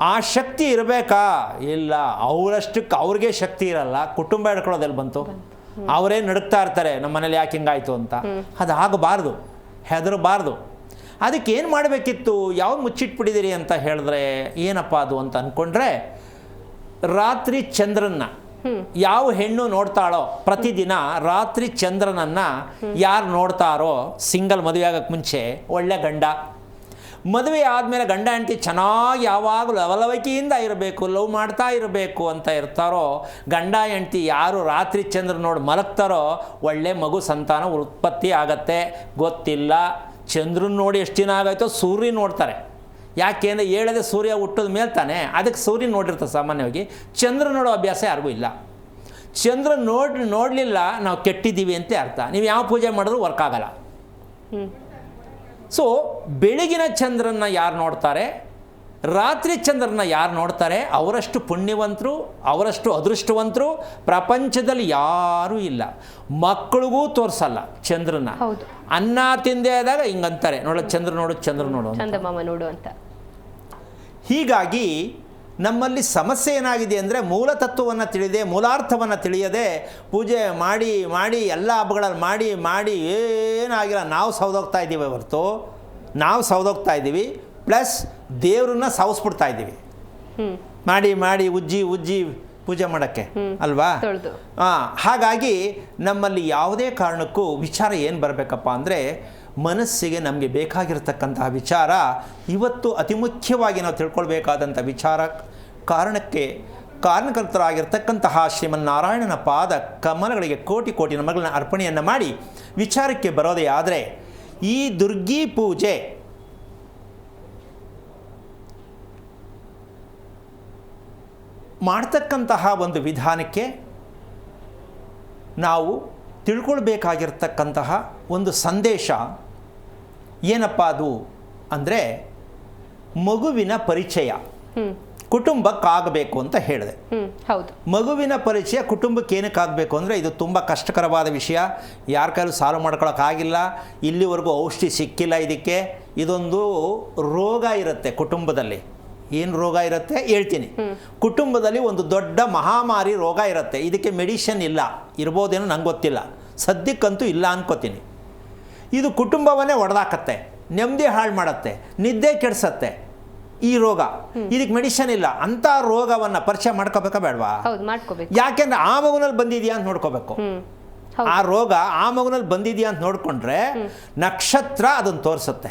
ಆ ಶಕ್ತಿ ಇರಬೇಕಾ? ಇಲ್ಲ. ಅವರಷ್ಟಕ್ಕೆ ಅವ್ರಿಗೆ ಶಕ್ತಿ ಇರಲ್ಲ. ಕುಟುಂಬ ಹಿಡ್ಕೊಳ್ಳೋದೆಲ್ಲಿ ಬಂತು? ಅವರೇ ನಡುಕ್ತಾ ಇರ್ತಾರೆ? ನಮ್ಮ ಮನೇಲಿ ಯಾಕೆ ಹಿಂಗಾಯ್ತು ಅಂತ. ಅದು ಆಗಬಾರ್ದು. ಹೆದರಬಾರ್ದು. ಅದಕ್ಕೆ ಏನು ಮಾಡಬೇಕಿತ್ತು? ಯಾವ ಮುಚ್ಚಿಟ್ಬಿಟ್ಟಿದ್ದೀರಿ ಅಂತ ಹೇಳಿದ್ರೆ ಏನಪ್ಪ ಅದು ಅಂತ ಅಂದ್ಕೊಂಡ್ರೆ ರಾತ್ರಿ ಚಂದ್ರನ್ನ ಯಾವ ಹೆಣ್ಣು ನೋಡ್ತಾಳೋ ಪ್ರತಿದಿನ ರಾತ್ರಿ ಚಂದ್ರನನ್ನ ಯಾರು ನೋಡ್ತಾರೋ ಸಿಂಗಲ್ ಮದುವೆ ಆಗಕ್ಕೆ ಮುಂಚೆ ಒಳ್ಳೆ ಗಂಡ ಮದುವೆ ಆದಮೇಲೆ ಗಂಡ ಹೆಂಡತಿ ಚೆನ್ನಾಗಿ ಯಾವಾಗಲೂ ಲವಲವಿಕೆಯಿಂದ ಇರಬೇಕು, ಲವ್ ಮಾಡ್ತಾ ಇರಬೇಕು ಅಂತ ಇರ್ತಾರೋ, ಗಂಡ ಹೆಂಡತಿ ಯಾರು ರಾತ್ರಿ ಚಂದ್ರ ನೋಡಿ ಮಲಗ್ತಾರೋ, ಒಳ್ಳೆ ಮಗು ಸಂತಾನ ಉತ್ಪತ್ತಿ ಆಗತ್ತೆ. ಗೊತ್ತಿಲ್ಲ, ಚಂದ್ರನ ನೋಡಿ ಎಷ್ಟು ದಿನ ಆಗಾಯ್ತೋ ಸೂರ್ಯ ನೋಡ್ತಾರೆ. ಯಾಕೆಂದರೆ ಹೇಳದೆ ಸೂರ್ಯ ಹುಟ್ಟಿದ ಮೇಲೆ ತಾನೆ, ಅದಕ್ಕೆ ಸೂರ್ಯ ನೋಡಿರ್ತಾರೆ ಸಾಮಾನ್ಯವಾಗಿ. ಚಂದ್ರ ನೋಡೋ ಅಭ್ಯಾಸ ಯಾರಿಗೂ ಇಲ್ಲ. ಚಂದ್ರ ನೋಡಿ ನೋಡಲಿಲ್ಲ, ನಾವು ಕೆಟ್ಟಿದ್ದೀವಿ ಅಂತ ಅರ್ಥ. ನೀವು ಯಾವ ಪೂಜೆ ಮಾಡಿದ್ರೂ ವರ್ಕ್ ಆಗಲ್ಲ. ಸೊ ಬೆಳಗಿನ ಚಂದ್ರನ ಯಾರು ನೋಡ್ತಾರೆ? ರಾತ್ರಿ ಚಂದ್ರನ ಯಾರು ನೋಡ್ತಾರೆ? ಅವರಷ್ಟು ಪುಣ್ಯವಂತರು ಅವರಷ್ಟು ಅದೃಷ್ಟವಂತರು ಪ್ರಪಂಚದಲ್ಲಿ ಯಾರೂ ಇಲ್ಲ. ಮಕ್ಕಳಿಗೂ ತೋರಿಸಲ್ಲ ಚಂದ್ರನ ಹೌದು. ಅನ್ನ ತಿಂದೇ ಆದಾಗ ಹಿಂಗಂತಾರೆ. ನೋಡೋ ಚಂದ್ರ ನೋಡು ಚಂದ್ರ ನೋಡು ಚಂದ್ರಮಾಮ ನೋಡು ಅಂತ. ಹೀಗಾಗಿ ನಮ್ಮಲ್ಲಿ ಸಮಸ್ಯೆ ಏನಾಗಿದೆ ಅಂದರೆ ಮೂಲ ತತ್ವವನ್ನು ತಿಳಿದೆ ಮೂಲಾರ್ಥವನ್ನು ತಿಳಿಯದೆ ಪೂಜೆ ಮಾಡಿ ಮಾಡಿ ಎಲ್ಲ ಹಬ್ಬಗಳಲ್ಲಿ ಮಾಡಿ ಮಾಡಿ ಏನಾಗಿಲ್ಲ. ನಾವು ಸೌದೋಗ್ತಾ ಇದ್ದೀವಿ ಹೊರತು. ನಾವು ಸೌದೋಗ್ತಾ ಇದ್ದೀವಿ. ಪ್ಲಸ್ ದೇವ್ರನ್ನ ಸವಸ್ಬಿಡ್ತಾ ಇದ್ದೀವಿ. ಮಾಡಿ ಮಾಡಿ ಉಜ್ಜಿ ಉಜ್ಜಿ ಪೂಜೆ ಮಾಡೋಕ್ಕೆ ಅಲ್ವಾ? ಹಾಗಾಗಿ ನಮ್ಮಲ್ಲಿ ಯಾವುದೇ ಕಾರಣಕ್ಕೂ ವಿಚಾರ ಏನು ಬರಬೇಕಪ್ಪ ಅಂದರೆ ಮನಸ್ಸಿಗೆ ನಮಗೆ ಬೇಕಾಗಿರ್ತಕ್ಕಂತಹ ವಿಚಾರ ಇವತ್ತು ಅತಿ ಮುಖ್ಯವಾಗಿ ನಾವು ತಿಳ್ಕೊಳ್ಬೇಕಾದಂಥ ವಿಚಾರ ಕಾರಣಕ್ಕೆ ಕಾರಣಕರ್ತರಾಗಿರ್ತಕ್ಕಂತಹ ಶ್ರೀಮನ್ನಾರಾಯಣನ ಪಾದ ಕಮಲಗಳಿಗೆ ಕೋಟಿ ಕೋಟಿ ನಮಗಳನ್ನ ಅರ್ಪಣೆಯನ್ನು ಮಾಡಿ ವಿಚಾರಕ್ಕೆ ಬರೋದೇ ಆದರೆ ಈ ದುರ್ಗಿ ಪೂಜೆ ಮಾಡ್ತಕ್ಕಂತಹ ಒಂದು ವಿಧಾನಕ್ಕೆ ನಾವು ತಿಳ್ಕೊಳ್ಬೇಕಾಗಿರ್ತಕ್ಕಂತಹ ಒಂದು ಸಂದೇಶ ಏನಪ್ಪ ಅದು ಅಂದರೆ ಮಗುವಿನ ಪರಿಚಯ. ಕುಟುಂಬಕ್ಕಾಗಬೇಕು ಅಂತ ಹೇಳಿದೆ. ಹೌದು. ಮಗುವಿನ ಪರಿಚಯ ಕುಟುಂಬಕ್ಕೆ ಏನಕ್ಕಾಗಬೇಕು ಅಂದರೆ ಇದು ತುಂಬ ಕಷ್ಟಕರವಾದ ವಿಷಯ. ಯಾರ ಕೈಲೂ ಸಾಲ್ವ್ ಮಾಡ್ಕೊಳಕ್ಕಾಗಿಲ್ಲ. ಇಲ್ಲಿವರೆಗೂ ಔಷಧಿ ಸಿಕ್ಕಿಲ್ಲ ಇದಕ್ಕೆ. ಇದೊಂದು ರೋಗ ಇರುತ್ತೆ ಕುಟುಂಬದಲ್ಲಿ. ಏನು ರೋಗ ಇರುತ್ತೆ? ಹೇಳ್ತೀನಿ. ಕುಟುಂಬದಲ್ಲಿ ಒಂದು ದೊಡ್ಡ ಮಹಾಮಾರಿ ರೋಗ ಇರುತ್ತೆ. ಇದಕ್ಕೆ ಮೆಡಿಷನ್ ಇಲ್ಲ. ಇರ್ಬೋದೇನೋ ನಂಗೆ ಗೊತ್ತಿಲ್ಲ. ಸದ್ಯಕ್ಕಂತೂ ಇಲ್ಲ ಅನ್ಕೋತೀನಿ. ಇದು ಕುಟುಂಬವನ್ನೇ ಒಡೆದಾಕತ್ತೆ ನೆಮ್ಮದಿ ಹಾಳು ಮಾಡುತ್ತೆ ನಿದ್ದೆ ಕೆಡಿಸತ್ತೆ. ಈ ರೋಗ. ಇದಕ್ಕೆ ಮೆಡಿಷನ್ ಇಲ್ಲ. ಅಂತ ರೋಗವನ್ನ ಪರಿಚಯ ಮಾಡ್ಕೋಬೇಕಾ ಬೇಡವಾ? ಯಾಕೆಂದ್ರೆ ಆ ಮಗುನಲ್ಲಿ ಬಂದಿದೆಯಾ ಅಂತ ನೋಡ್ಕೋಬೇಕು. ಆ ರೋಗ ಆ ಮಗುನಲ್ಲಿ ಬಂದಿದೆಯಾ ಅಂತ ನೋಡಿಕೊಂಡ್ರೆ ನಕ್ಷತ್ರ ಅದನ್ನು ತೋರಿಸುತ್ತೆ.